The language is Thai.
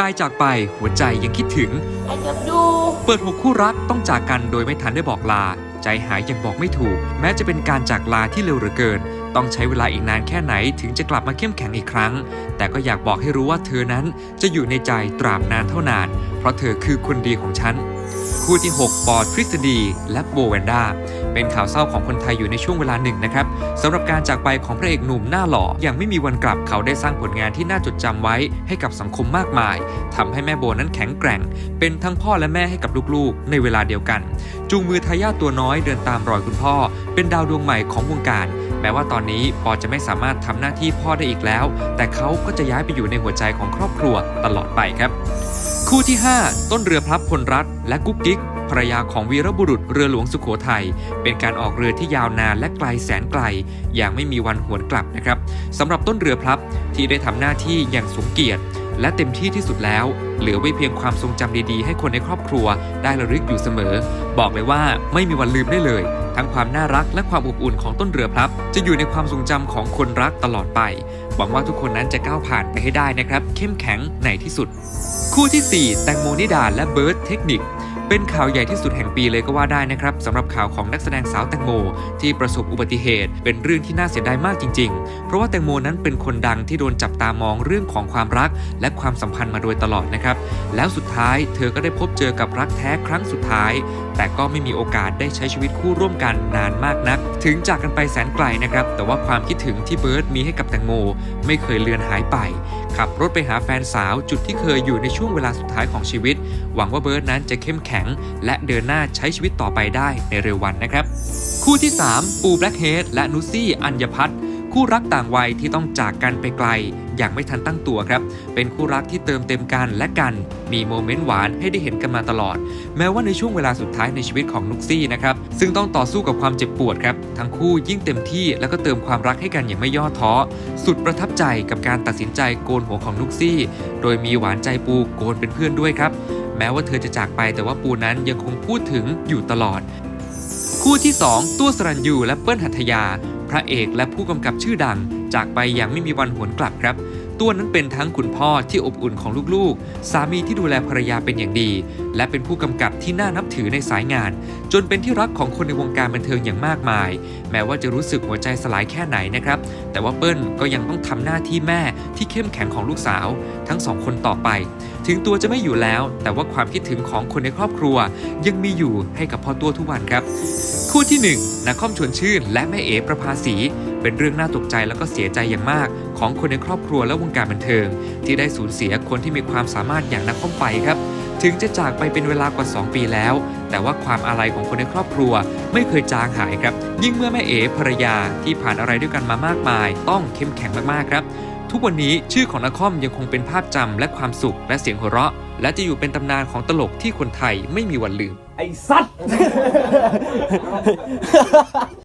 กายจากไปหัวใจยังคิดถึงไอ้กับดูเปิดหัวคู่รักต้องจากกันโดยไม่ทันได้บอกลา ใจหายยังบอกไม่ถูก แม้จะเป็นการจากลาที่เร็วเหลือเกิน ต้องใช้เวลาอีกนานแค่ไหนถึงจะกลับมาเข้มแข็งอีกครั้ง แต่ก็อยากบอกให้รู้ว่าเธอนั้นจะอยู่ในใจตราบนานเท่านาน เพราะเธอคือคนดีของฉัน คู่ที่ 6 ปอทฤษฎีและโบแวนด้า เป็นข่าวเศร้าของคนไทยอยู่ในช่วงเวลาหนึ่งนะครับสำหรับการจากไปของพระเอกหนุ่มหน้าหล่ออย่างไม่มีวันกลับเขาได้สร้างผลงานที่น่าจดจำไว้ให้กับสังคมมากมายทำให้แม่โบนั้นแข็งแกร่ง เป็นทั้งพ่อและแม่ให้กับลูกๆ ในเวลาเดียวกัน จูงมือทายาทตัวน้อยเดินตามรอยคุณพ่อ เป็นดาวดวงใหม่ของวงการแม้ว่าตอนนี้ปอจะไม่สามารถทำหน้าที่พ่อได้อีกแล้ว แต่เขาก็จะย้ายไปอยู่ในหัวใจของครอบครัวตลอดไปครับ คู่ที่ 5 ต้นเรือพลับพลรัตและกุ๊กกิ๊ก ภรรยาของวีรบุรุษเรือหลวงสุโขทัยเป็นการออกเรือที่ยาวนานและไกลแสนไกล อย่างไม่มีวันหวนกลับนะครับสำหรับต้นเรือพลับที่ได้ทำหน้าที่อย่างสมเกียรติ และเต็มที่ที่สุดแล้ว เหลือไว้เพียงความทรงจำดีๆ ให้คนในครอบครัวได้ระลึกอยู่เสมอ บอกเลยว่าไม่มีวันลืมได้เลย ทั้งความน่ารักและความอบอุ่นของต้นเรือพลับ จะอยู่ในความทรงจำของคนรักตลอดไป หวังว่าทุกคนนั้นจะก้าวผ่านไปให้ได้นะครับ เข้มแข็งในที่สุด คู่ที่ 4 แตงโมนิดาและเบิร์ดเทคนิค เป็นข่าวใหญ่ที่สุดแห่งปีเลยก็ว่าได้นะครับสำหรับข่าวของนักแสดงสาวแตงโม ที่ประสบอุบัติเหตุ เป็นเรื่องที่น่าเสียดายมากจริง ๆ เพราะว่าแตงโมนั้นเป็นคนดังที่โดนจับตามองเรื่องของความรัก และความสัมพันธ์มาโดยตลอดนะครับ แล้วสุดท้ายเธอก็ได้พบเจอกับรักแท้ครั้งสุดท้าย แต่ก็ไม่มีโอกาสได้ใช้ชีวิตคู่ร่วมกันนานมากนัก ถึงจากกันไปแสนไกลนะครับแต่ว่าความคิดถึงที่เบิร์ดมีให้กับแตงโม ไม่เคยเลือนหายไป ขับรถไปหาแฟนสาวจุดที่เคยอยู่ในช่วงเวลาสุดท้ายของชีวิต หวังว่าเบิร์ดนั้นจะเข้มแข็ง และเดินหน้าใช้ชีวิตต่อไปได้ในเร็ววันนะครับ คู่ที่ 3 ปูแบล็กเฮดและนุซี่ อัญญพัฒน์ คู่รักต่างวัยที่ต้องจากกันไปไกล อย่างไม่ทันตั้งตัวครับ เป็นคู่รักที่เติมเต็มกันและกัน มีโมเมนต์หวานให้ได้เห็นกันมาตลอด แม้ว่าในช่วงเวลาสุดท้ายในชีวิตของนุกซี่นะครับ ซึ่งต้องต่อสู้กับความเจ็บปวดครับ ทั้งคู่ยิ่งเต็มที่แล้วก็เติมความรักให้กันอย่างไม่ย่อท้อ สุดประทับใจกับการตัดสินใจโกนหัวของนุกซี่ โดยมีหวานใจปูโกนเป็นเพื่อนด้วยครับ แม้ว่าเธอจะจากไปแต่ว่าปูนั้นยังคงพูดถึงอยู่ตลอด คู่ที่ 2 ตัวสรัญยูและเปิ้ลหัตถยา พระเอกและผู้กำกับชื่อดัง จากไปอย่างไม่มีวันหวนกลับครับ ตัวนั้นเป็นทั้งคุณพ่อที่อบอุ่นของลูกๆ สามีที่ดูแลภรรยาเป็นอย่างดี และเป็นผู้กำกับที่น่านับถือในสายงาน จนเป็นที่รักของคนในวงการบันเทิงอย่างมากมาย แม้ว่าจะรู้สึกหัวใจสลายแค่ไหนนะครับ แต่ว่าเปิ้ลก็ยังต้องทำหน้าที่แม่ที่เข้มแข็งของลูกสาว ทั้งสองคนต่อไป ถึงตัวจะไม่อยู่แล้ว แต่ว่าความคิดถึงของคนในครอบครัว ยังมีอยู่ให้กับพ่อตัวทุกวันครับ คู่ที่ 1นักคอมชวนชื่น และแม่เอ๋ประภาสี เป็นเรื่องน่าตกใจแล้วก็เสียใจอย่างมาก ของคนในครอบครัวและวงการบันเทิง ที่ได้สูญเสียคนที่มีความสามารถอย่างนักคอมไปครับ ถึงจะจากไปเป็นเวลากว่า 2 ปีแล้ว แต่ว่าความอาลัยของคนในครอบครัว ไม่เคยจางหายครับ ยิ่งเมื่อแม่เอ๋ภรรยาที่ผ่านอะไรด้วยกันมามากมาย ต้องเข้มแข็งมากๆครับทุกวันนี้ชื่อของนักคอมยังคงเป็นภาพจำและความสุขและเสียงหัวเราะ และจะอยู่เป็นตำนานของตลกที่คนไทยไม่มีวันลืม ไอ้สัตว์